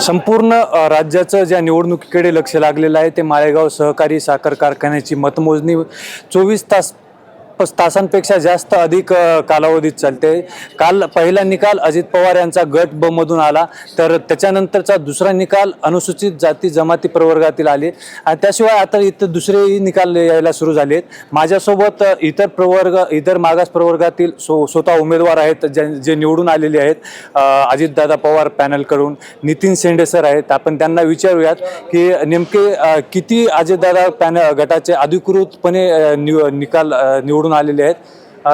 संपूर्ण राज्याचं ज्या निवडणुकीकडे लक्ष लागलेलं आहे ते माळेगाव सहकारी साखर कारखान्याची मतमोजणी चोवीस तास तासांपेक्षा जास्त अधिक कालावधीत चालते. काल पहिला निकाल अजित पवार यांचा गट ब मधून आला. तर त्याच्यानंतरचा दुसरा निकाल अनुसूचित जाती जमाती प्रवर्गातील आले. आणि त्याशिवाय आता इथं दुसरेही निकाल यायला सुरू झाले आहेत माझ्यासोबत इतर प्रवर्ग इतर मागास प्रवर्गातील सो स्वतः उमेदवार आहेत ज्या जे निवडून आलेले आहेत अजितदादा पवार पॅनलकडून नितीन शेंडे सर आहेत. आपण त्यांना विचारूयात की नेमके किती अजितदादा पॅनल गटाचे अधिकृतपणे निव निकाल निवडून निवडून आलेले आहेत.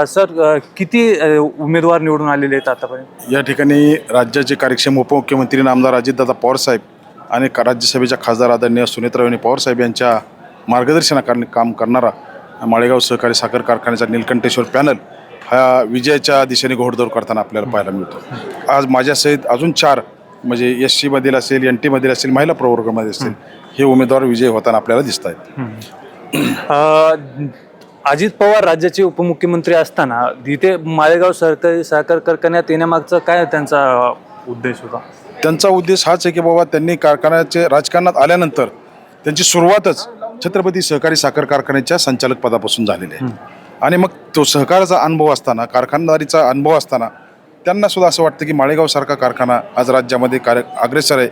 सर किती उमेदवार निवडून आलेले आहेत आतापर्यंत? या ठिकाणी राज्याचे कार्यक्षम उपमुख्यमंत्री नामदार अजितदादा पवारसाहेब आणि राज्यसभेच्या खासदार आदरणीय सुनेत्रावणी पवारसाहेब यांच्या मार्गदर्शनाखाली काम करणारा माळेगाव सहकारी साखर कारखान्याचा नीलकंठेश्वर पॅनल हा विजयाच्या दिशेने घोडदौड करताना आपल्याला पाहायला मिळतो. आज माझ्यासहित अजून चार म्हणजे एस सीमधील असेल एन टीमधील असेल महिला प्रवर्गामध्ये असेल हे उमेदवार विजय होताना आपल्याला दिसत आहेत अजित पवार राज्याचे उपमुख्यमंत्री असताना इथे माळेगाव सरकारी सहकार कारखान्यात येण्यामागचा काय त्यांचा उद्देश होता? त्यांचा उद्देश हाच आहे की बाबा त्यांनी कारखान्याचे राजकारणात आल्यानंतर त्यांची सुरुवातच छत्रपती सहकारी साखर कारखान्याच्या संचालक पदापासून झालेली आहे. आणि मग तो सहकाराचा अनुभव असताना कारखानदारीचा अनुभव असताना त्यांना सुद्धा असं वाटतं की माळेगावसारखा कारखाना आज राज्यामध्ये कार्य अग्रेसर आहे.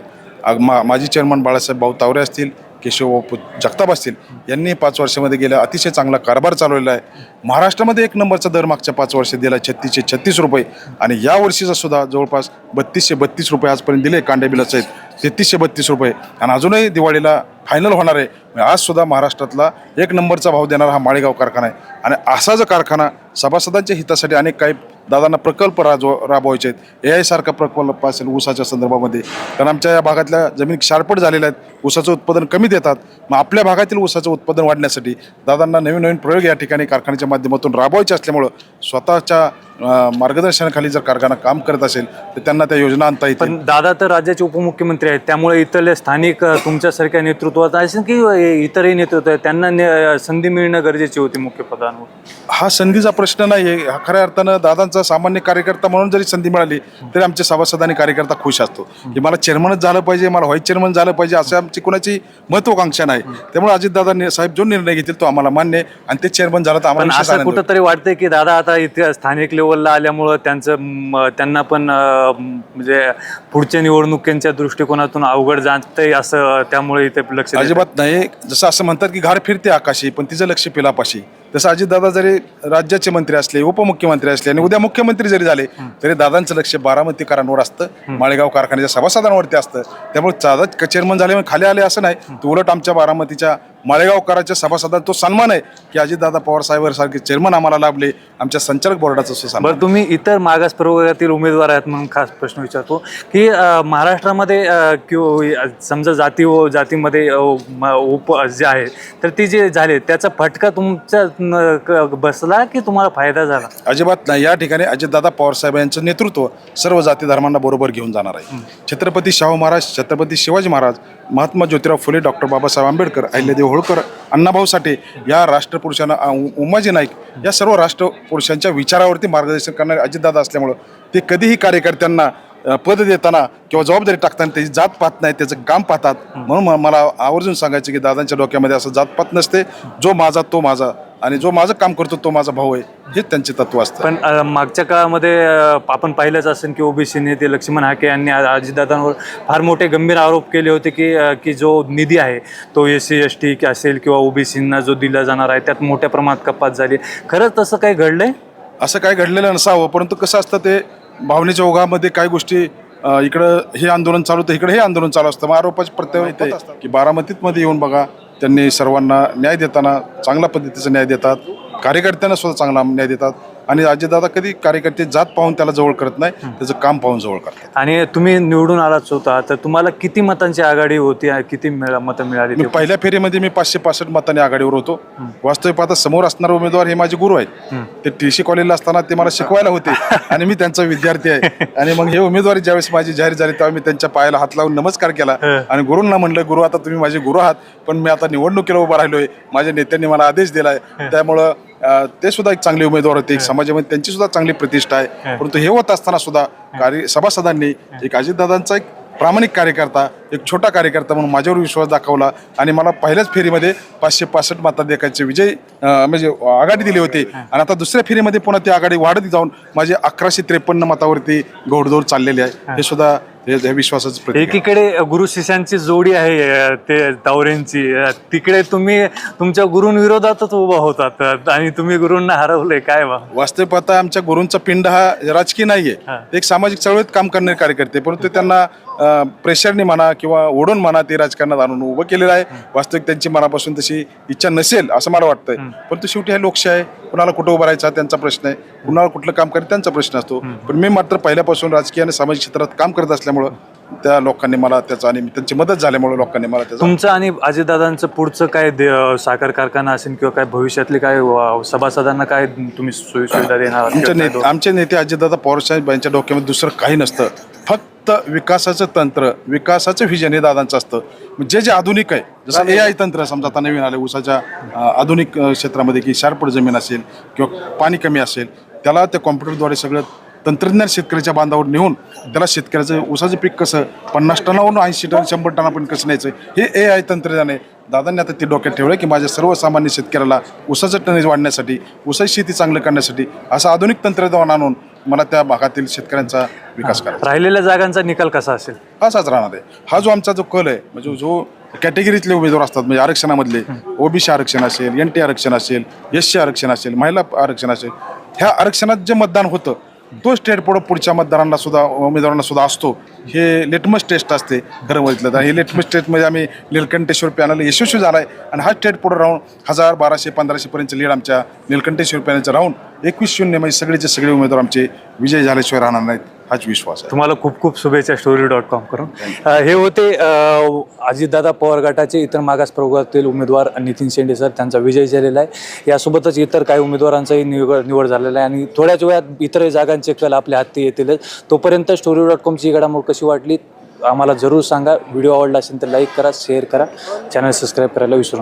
मा माजी चेअरमन बाळासाहेब भाऊ तावरे असतील केशव जगताप असतील यांनी पाच वर्षामध्ये गेल्या अतिशय चांगला कारभार चालवलेला आहे. महाराष्ट्रामध्ये एक नंबरचा दर मागच्या पाच वर्षात दिला छत्तीसशे छत्तीस रुपये. आणि या वर्षीचा सुद्धा जवळपास बत्तीसशे बत्तीस रुपये आजपर्यंत दिले कांडे बिलाचे आहेत. तेहतीसशे बत्तीस रुपये. आणि अजूनही दिवाळीला फायनल होणार आहे. आज सुद्धा महाराष्ट्रातला एक नंबरचा भाव देणारा हा माळेगाव कारखाना आहे. आणि असा जो कारखाना सभासदांच्या हितासाठी अनेक काही दादांना प्रकल्प राजव राबवायचे आहेत. ए आयसारखा प्रकल्प असेल ऊसाच्या संदर्भामध्ये. कारण आमच्या या भागातल्या जमीन शारपट झालेल्या आहेत. ऊसाचं उत्पादन कमी देतात. मग आपल्या भागातील ऊसाचं उत्पादन वाढण्यासाठी दादांना नवीन नवीन प्रयोग या ठिकाणी कारखान्याच्या माध्यमातून राबवायचे असल्यामुळं स्वतःच्या मार्गदर्शनाखाली जर कारखाना काम करत असेल तर त्यांना त्या योजना आणता येतील. पण दादा तर राज्याचे उपमुख्यमंत्री आहेत त्यामुळे इथले स्थानिक अ, तुमच्यासारख्या नेतृत्वात असेल की इतरही नेतृत्व आहेत त्यांना ने- संधी मिळणं गरजेची होती मुख्य पदांवर. हा संधीचा प्रश्न नाही आहे. हा खऱ्या अर्थानं दादांचा सामान्य कार्यकर्ता म्हणून जरी संधी मिळाली तरी आमचे सभासद आणि कार्यकर्ता खुश असतो. की मला चेअरमनच झालं पाहिजे मला व्हाईस चेअरमन झालं पाहिजे असं आमची कोणाची महत्वाकांक्षा नाही. त्यामुळे अजितदादा साहेब जो निर्णय घेतील तो आम्हाला मान्य आहे. आणि ते चेअरमन झालं तर आम्हाला विशेष असं आनंद होईल. कुठंतरी वाटतंय की दादा आता इथे स्थानिक लेवलला आल्यामुळं त्यांचं त्यांना पण म्हणजे पुढच्या निवडणुकीच्या दृष्टिकोनातून अवघड जातंय असं त्यामुळे इथे लक्ष अजिबात नाही. जसं असं म्हणतात की घार फिरते आकाशी पण तिचं लक्ष पिलापाशी. तसं अजितदादा जरी राज्याचे मंत्री असले उपमुख्यमंत्री असले आणि उद्या मुख्यमंत्री जरी झाले तरी दादांचं लक्ष बारामतीकरांवर असतं. माळेगाव कारखान्याच्या सभासदांवरती असतं. त्यामुळे दादा चेअरमन झाले खाली आले असं नाही. तर उलट आमच्या बारामतीच्या माळेगावकरांच्या सभासदांचा तो सन्मान आहे की अजितदादा पवार साहेबांसारखे चेअरमन आम्हाला लाभले. आमच्या संचालक बोर्डाचा सुसन्मान बरं तुम्ही इतर मागास प्रवर्गातील उमेदवार आहेत म्हणून खास प्रश्न विचारतो की महाराष्ट्रामध्ये किंवा समजा जाती व जातीमध्ये उप जे आहे तर ती जे झाले त्याचा फटका तुमच्या बसला की तुम्हाला फायदा झाला? अजिबात नाही. या ठिकाणी अजितदादा पवारसाहेब यांचं नेतृत्व सर्व जाती धर्मांना बरोबर घेऊन जाणार आहे. छत्रपती शाहू महाराज छत्रपती शिवाजी महाराज महात्मा ज्योतिराव फुले डॉक्टर बाबासाहेब आंबेडकर अहिल्यादेव होळकर अण्णाभाऊ साठे या राष्ट्रपुरुषांना उ- उमाजी नाईक या सर्व राष्ट्रपुरुषांच्या विचारावरती मार्गदर्शन करणारे अजितदादा असल्यामुळं ते कधीही कार्यकर्त्यांना पद देताना किंवा जबाबदारी टाकताना त्याची जात पाहत नाही त्याचं काम पाहतात. म्हणून मला आवर्जून सांगायचं की दादांच्या डोक्यामध्ये असं जातपात नसते. जो माझा तो माझा. आणि जो माझं काम करतो तो माझा भाऊ आहे हेच त्यांचे तत्व असतं. पण अ, मागच्या काळामध्ये अ, आपण पाहिलंच असेल की ओबीसी नेते लक्ष्मण हाके यांनी आ- अजितदादांवर फार मोठे गंभीर आरोप केले होते की अ, की जो निधी आहे तो एस सी एस टी असेल किंवा ओबीसींना जो दिला जाणार आहे त्यात मोठ्या प्रमाणात कपात झाली. खरंच तसं काही घडलंय? असं काय घडलेलं नसावं परंतु कसं असतं ते भावनेच्या ओघामध्ये काही गोष्टी अं, इकडं हे आंदोलन चालू होतं इकडे हे आंदोलन चालू असतं. मग आरोपाचे प्रत्यय येते की बारामतीत मध्ये येऊन बघा त्यांनी सर्वांना न्याय देताना चांगल्या पद्धतीचा न्याय देतात. कार्यकर्त्यांना सुद्धा चांगला न्याय देतात. आणि अजितदादा कधी कार्यकर्ते जात पाहून त्याला जवळ करत नाही त्याचं काम पाहून जवळ करतात. आणि तुम्ही निवडून आलाच होता तर तुम्हाला किती मतांची आघाडी होती आणि किती मिळा- मतं मिळाली मी ते? पहिल्या फेरीमध्ये मी पाचशे पासष्ट मतांनी आघाडीवर होतो. वास्तविक पाहता समोर असणारे उमेदवार हे माझे गुरु आहेत. ते टीसी कॉलेजला असताना ते मला शिकवायला होते आणि मी त्यांचा विद्यार्थी आहे. आणि मग हे उमेदवारी ज्यावेळेस माझी जाहीर झाली तेव्हा मी त्यांच्या पायाला हात लावून नमस्कार केला. आणि गुरूंना म्हणलं गुरु आता तुम्ही माझे गुरु आहात पण मी आता निवडणुकीला उभा राहिलोय. माझ्या नेत्यांनी मला आदेश दिलाय. त्यामुळं ते सुद्धा एक चांगले उमेदवार होते एक समाजामध्ये त्यांची सुद्धा चांगली प्रतिष्ठा आहे. परंतु हे होत असताना सुद्धा कार्य सभासदांनी एक अजितदादांचा एक प्रामाणिक कार्यकर्ता एक छोटा कार्यकर्ता म्हणून माझ्यावर विश्वास दाखवला आणि मला पहिल्याच फेरीमध्ये पाचशे पासष्ट देखायचे विजय म्हणजे आघाडी दिली होती. आणि आता दुसऱ्या फेरीमध्ये पुन्हा ती आघाडी वाढत जाऊन माझे अकराशे त्रेपन्न मतावरती घोडदौड चाललेली आहे. हे सुद्धा हे विश्वासाचं प्रतीक आहे. एकीकडे गुरु शिष्यांची जोडी आहे अ, ते तावरेंची. अ, तिकडे तुम्ही तुमच्या गुरुंविरोधातच उभा होतात. अ, आणि तुम्ही गुरूंना हरवले काय बा वास्तविक पाहता आमच्या गुरूंचा पिंड हा राजकीय नाहीये. हा. एक सामाजिक चळवळीत काम करणारे कार्यकर्ते परंतु त्यांना अं, प्रेशरने म्हणा किंवा ओढून म्हणा ते राजकारणात आणून उभं केलेलं आहे. वास्तविक त्यांची मनापासून तशी इच्छा नसेल असं मला वाटतंय. परंतु शेवटी हे लोकशाही आहे. कुणाला कुठं उभं राहायचा त्यांचा प्रश्न आहे. कुणाला कुठलं काम करायचं त्यांचा प्रश्न असतो. पण मी मात्र पहिल्यापासून राजकीय आणि सामाजिक क्षेत्रात काम करत असल्यामुळं त्या लोकांनी मला त्याचा आणि त्यांची मदत झाल्यामुळे लोकांनी मला त्याचा तुमचं आणि अजितदादांचं पुढचं काय दे- साखर कारखाना असेल किंवा काय भविष्यातले काय सभासदांना काय तुम्ही सोयी सुविधा देणार आहात? आमच्या नेते आमचे नेते अजितदादा पवारसाहेब यांच्या डोक्यामध्ये दुसरं काही नसतं फक्त विकासाचं तंत्र विकासाचं व्हिजन हे दादांचं असतं जे जे आधुनिक आहे जसं ए आय तंत्र समजा आता नवीन आले ऊसाच्या अं, आधुनिक अं, क्षेत्रामध्ये की शार्पड जमीन असेल किंवा पाणी कमी असेल त्याला त्या कॉम्प्युटरद्वारे सगळं तंत्रज्ञान शेतकऱ्याच्या बांधावर नेऊन त्याला शेतकऱ्याचं ऊसाचं पीक कसं पन्नास टनावरून ऐंशी टन शंभर टनापर्यंत कसं न्यायचं? हे ए आय तंत्रज्ञान आहे. दादांनी आता ते डोक्यात ठेवलं की माझ्या सर्वसामान्य शेतकऱ्याला ऊसाचं टनेज वाढण्यासाठी ऊसाची शेती चांगलं करण्यासाठी असं आधुनिक तंत्रज्ञान आणून मला त्या भागातील शेतकऱ्यांचा विकास करायचा. राहिलेल्या जागांचा निकाल कसा असेल? असाच राहणार आहे. हा जो आमचा जो कल आहे म्हणजे जो कॅटेगरीतले उमेदवार असतात म्हणजे आरक्षणामधले ओबीसी आरक्षण असेल एन टी आरक्षण असेल एस सी आरक्षण असेल महिला आरक्षण असेल ह्या आरक्षणात जे मतदान होतं तो स्टेट पुढं पुढच्या मतदारांना सुद्धा उमेदवारांना सुद्धा असतो. हे लेटमस टेस्ट असते खरं बघितलं तर. हे लेटमस टेस्टमध्ये आम्ही निलकंठेश्वर पॅनल यशस्वी झाला आहे आणि हा स्टेट पुढं राहून हजार बाराशे पंधराशेपर्यंत लीड आमच्या निलकंठेश्वर पॅनलचं राहून एकवीस शून्य म्हणजे सगळेचे सगळे उमेदवार आमचे विजय झाल्याशिवाय राहणार नाहीत. हाच विश्वास आहे. तुम्हाला खूप खूप शुभेच्छा स्टोरी डॉट कॉम करून. अ, हे होते अ, अजितदादा पवार गटाचे इतर मागास प्रवर्गातील उमेदवार नितीन शेंडे सर त्यांचा विजय झालेला आहे. यासोबतच इतर काही उमेदवारांचाही निवड निवड झालेला आहे. आणि थोड्याच वेळात इतर जागांचे कल आपल्या हाती येतीलच तोपर्यंत स्टोरी डॉट कॉमची घडामोड कशी वाटली आम्हाला जरूर सांगा. व्हिडिओ आवडला असेल तर लाईक करा शेअर करा. चॅनल सबस्क्राईब करायला विसरू नका.